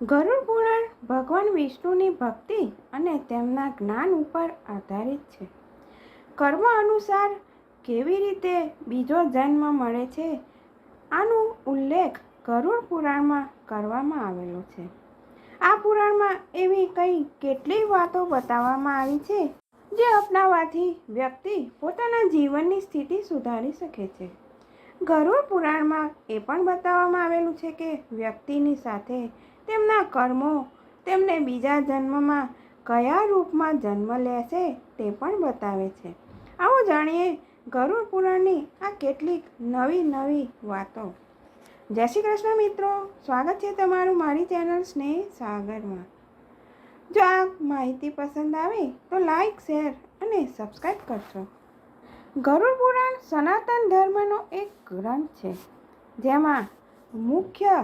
ગરુડ પુરાણ ભગવાન વિષ્ણુની ભક્તિ અને તેમના જ્ઞાન ઉપર આધારિત છે. કર્મ અનુસાર કેવી રીતે બીજો જન્મ મળે છે, આનો ઉલ્લેખ ગરુડ પુરાણમાં કરવામાં આવેલો છે. આ પુરાણમાં એવી કંઈ કેટલીય વાતો બતાવવામાં આવી છે, જે અપનાવવાથી વ્યક્તિ પોતાના જીવનની સ્થિતિ સુધારી શકે છે. ગરુડ પુરાણમાં એ પણ બતાવવામાં આવેલું છે કે વ્યક્તિની સાથે તેમના કર્મો તેમને બીજા જન્મમાં કયા રૂપમાં જન્મ લેશે તે પણ બતાવે છે. આવો જાણીએ ગરુડ પુરાણની આ કેટલીક નવી નવી વાતો. જય શ્રી કૃષ્ણ મિત્રો, સ્વાગત છે તમારું મારી ચેનલ સ્નેહ સાગરમાં. જો આ માહિતી પસંદ આવે તો લાઈક, શેર અને સબસ્ક્રાઈબ કરશો ગરુડ પુરાણ સનાતન ધર્મનો એક ગ્રંથ છે, જેમાં મુખ્ય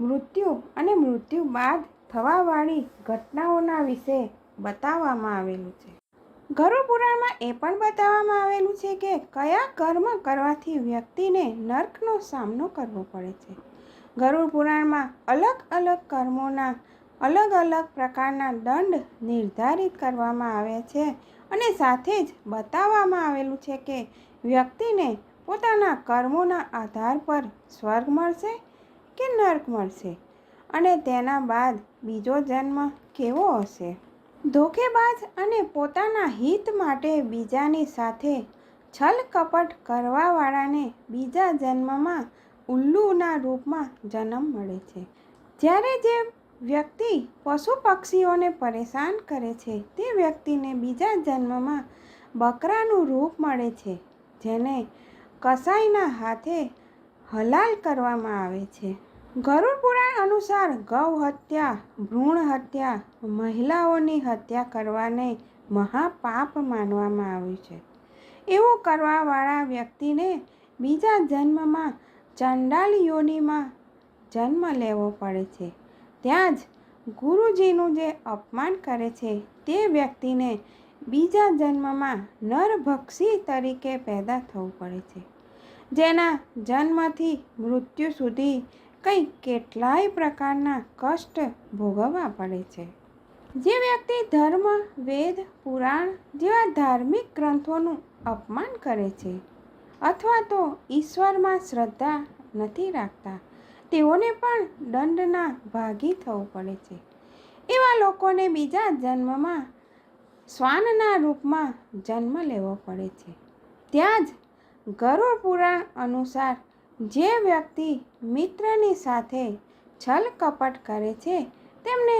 મૃત્યુ અને મૃત્યુ બાદ થવાવાળી ઘટનાઓના વિશે બતાવવામાં આવેલું છે. ગરુડ પુરાણમાં એ પણ બતાવવામાં આવેલું છે કે કયા કર્મ કરવાથી વ્યક્તિને નર્કનો સામનો કરવો પડે છે. ગરુડ પુરાણમાં અલગ અલગ કર્મોના અલગ અલગ પ્રકારના દંડ નિર્ધારિત કરવામાં આવે છે અને સાથે જ બતાવવામાં આવેલું છે કે વ્યક્તિને પોતાના કર્મોના આધાર પર સ્વર્ગ મળશે કે નર્ક મળશે? અને તેના બાદ બીજો જન્મ કેવો હશે? ધોખેબાજ અને પોતાના હિત માટે બીજાની સાથે છલ કપટ કરવાવાળાને બીજા જન્મમાં ઉલ્લુના રૂપમાં જન્મ મળે છે. જ્યારે જે વ્યક્તિ પશુ પક્ષીઓને પરેશાન કરે છે, તે વ્યક્તિને બીજા જન્મમાં બકરાનું રૂપ મળે છે, જેને કસાઈના હાથે હલાલ કરવામાં આવે છે. ગરુડ પુરાણ અનુસાર ગૌ હત્યા, ભ્રૂણ હત્યા, મહિલાઓની હત્યા કરવાને મહાપાપ માનવામાં આવ્યું છે. એવું કરવાવાળા વ્યક્તિને બીજા જન્મમાં ચંડાલ યોનિમાં જન્મ લેવો પડે છે. ત્યાં જ ગુરુજીનું જે અપમાન કરે છે તે વ્યક્તિને બીજા જન્મમાં નરભક્ષી તરીકે પેદા થવું પડે છે. જેના જન્મથી મૃત્યુ સુધી કંઈ કેટલાય પ્રકારના કષ્ટ ભોગવવા પડે છે. જે વ્યક્તિ ધર્મ, વેદ, પુરાણ જેવા ધાર્મિક ગ્રંથોનું અપમાન કરે છે અથવા તો ઈશ્વરમાં શ્રદ્ધા નથી રાખતા, તેઓને પણ દંડના ભાગી થવું પડે છે. એવા લોકોને બીજા જન્મમાં શ્વાનના રૂપમાં જન્મ લેવો પડે છે. ત્યાં જ ગરુડ પુરાણ અનુસાર જે વ્યક્તિ મિત્રની સાથે છલ કપટ કરે છે, તેમને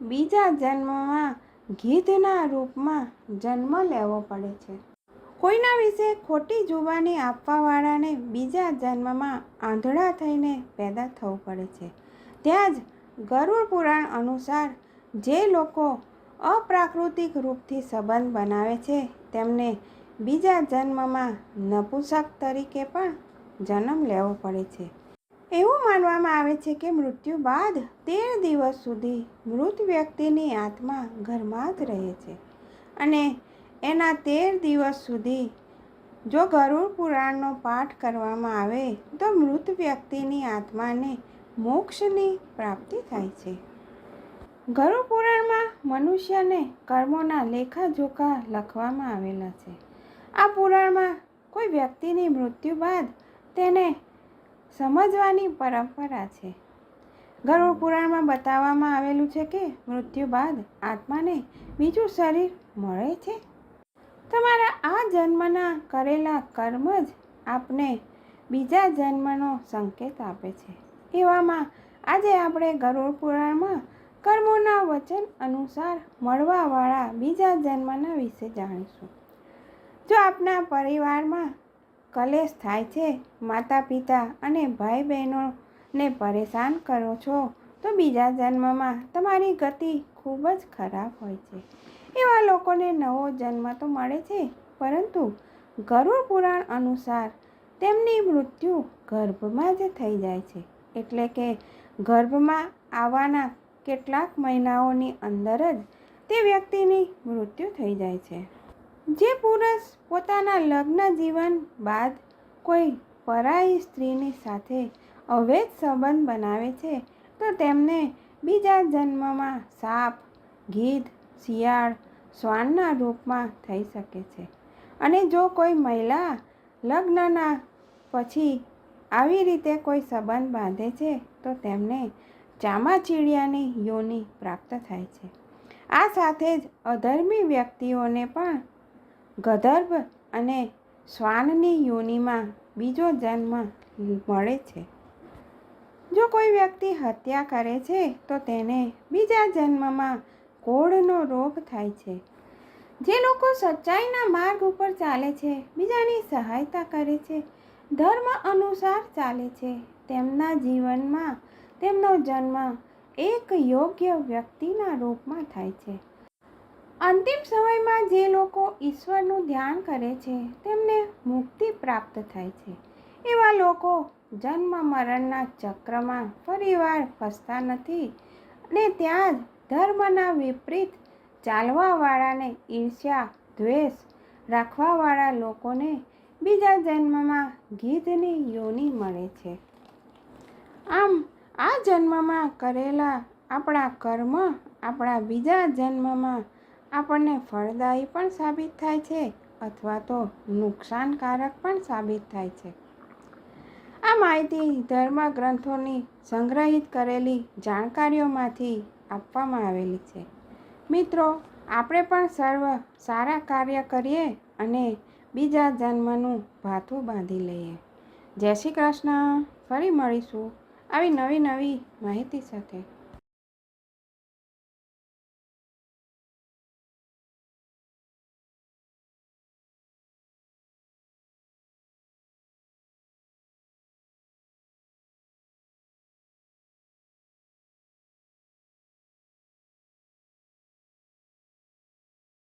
બીજા જન્મમાં ગીધના રૂપમાં જન્મ લેવો પડે છે. કોઈના વિશે ખોટી જુબાની આપવાવાળાને બીજા જન્મમાં આંધળા થઈને પેદા થવું પડે છે. ત્યાં જ ગરુડ પુરાણ અનુસાર જે લોકો અપ્રાકૃતિક રૂપથી સંબંધ બનાવે છે, તેમને બીજા જન્મમાં નપુંસક તરીકે પણ જન્મ લેવો પડે છે. એવું માનવામાં આવે છે કે મૃત્યુ બાદ તેર દિવસ સુધી મૃત વ્યક્તિની આત્મા ઘરમાં જ રહે છે. અને એના તેર દિવસ સુધી જો ગરુડ પુરાણનો પાઠ કરવામાં આવે તો મૃત વ્યક્તિની આત્માને મોક્ષની પ્રાપ્તિ થાય છે. ગરુડ પુરાણમાં મનુષ્યને કર્મોના લેખાજોખા લખવામાં આવેલા છે. આ પુરાણમાં કોઈ વ્યક્તિની મૃત્યુ બાદ તેને સમજવાની પરંપરા છે. ગરુડ પુરાણમાં બતાવવામાં આવેલું છે કે મૃત્યુ બાદ આત્માને બીજું શરીર મળે છે. તમારા આ જન્મના કરેલા કર્મ જ આપને બીજા જન્મનો સંકેત આપે છે. એવામાં આજે આપણે ગરુડ પુરાણમાં કર્મોના વચન અનુસાર મળવાવાળા બીજા જન્મના વિશે જાણીશું. જો આપના પરિવારમાં કલેશ થાય છે માતા પિતા અને ભાઈ બહેનોને પરેશાન કરો છો, તો બીજા જન્મમાં તમારી ગતિ ખૂબ જ ખરાબ હોય છે. એવા લોકોને નવો જન્મ તો મળે છે, પરંતુ ગરુડ પુરાણ અનુસાર તેમની મૃત્યુ ગર્ભમાં જ થઈ જાય છે. એટલે કે ગર્ભમાં આવવાના કેટલાક મહિનાઓની અંદર જ તે વ્યક્તિની મૃત્યુ થઈ જાય છે. જે પુરુષ પોતાના લગ્ન જીવન બાદ કોઈ પરાઈ સ્ત્રીની સાથે અવૈધ સંબંધ બનાવે છે, તો તેમને બીજા જન્મમાં સાપ, ગીધ, શિયાળ, શ્વાનના રૂપમાં થઈ શકે છે. અને જો કોઈ મહિલા લગ્નના પછી આવી રીતે કોઈ સંબંધ બાંધે છે, તો તેમને ચામાચીડિયાની યોની પ્રાપ્ત થાય છે. આ સાથે જ અધર્મી વ્યક્તિઓને પણ ગધર્ભ અને શ્વાનની યોનિમાં બીજો જન્મ મળે છે. જો કોઈ વ્યક્તિ હત્યા કરે છે, તો તેને બીજા જન્મમાં કોળનો રોગ થાય છે. જે લોકો સચ્ચાઈના માર્ગ ઉપર ચાલે છે, બીજાની સહાયતા કરે છે, ધર્મ અનુસાર ચાલે છે, તેમના જીવનમાં તેમનો જન્મ એક યોગ્ય વ્યક્તિના રૂપમાં થાય છે. અંતિમ સમયમાં જે લોકો ઈશ્વરનું ધ્યાન કરે છે, તેમને મુક્તિ પ્રાપ્ત થાય છે. એવા લોકો જન્મ મરણના ચક્રમાં ફરીવાર ફસતા નથી અને ત્યાં જ ધર્મના વિપરીત ચાલવાવાળાને ઈર્ષ્યા, દ્વેષ રાખવાવાળા લોકોને બીજા જન્મમાં ગીધની યોની મળે છે. આમ, આ જન્મમાં કરેલા આપણા કર્મ આપણા બીજા જન્મમાં આપણને ફળદાયી પણ સાબિત થાય છે અથવા તો નુકસાનકારક પણ સાબિત થાય છે. આ માહિતી ધર્મ ગ્રંથોની સંગ્રહિત કરેલી જાણકારીઓમાંથી આપવામાં આવેલી છે. મિત્રો, આપણે પણ સર્વ સારા કાર્ય કરીએ અને બીજા જન્મનું ભાથું બાંધી લઈએ. જય શ્રી કૃષ્ણ. ફરી મળીશું આવી નવી નવી માહિતી સાથે.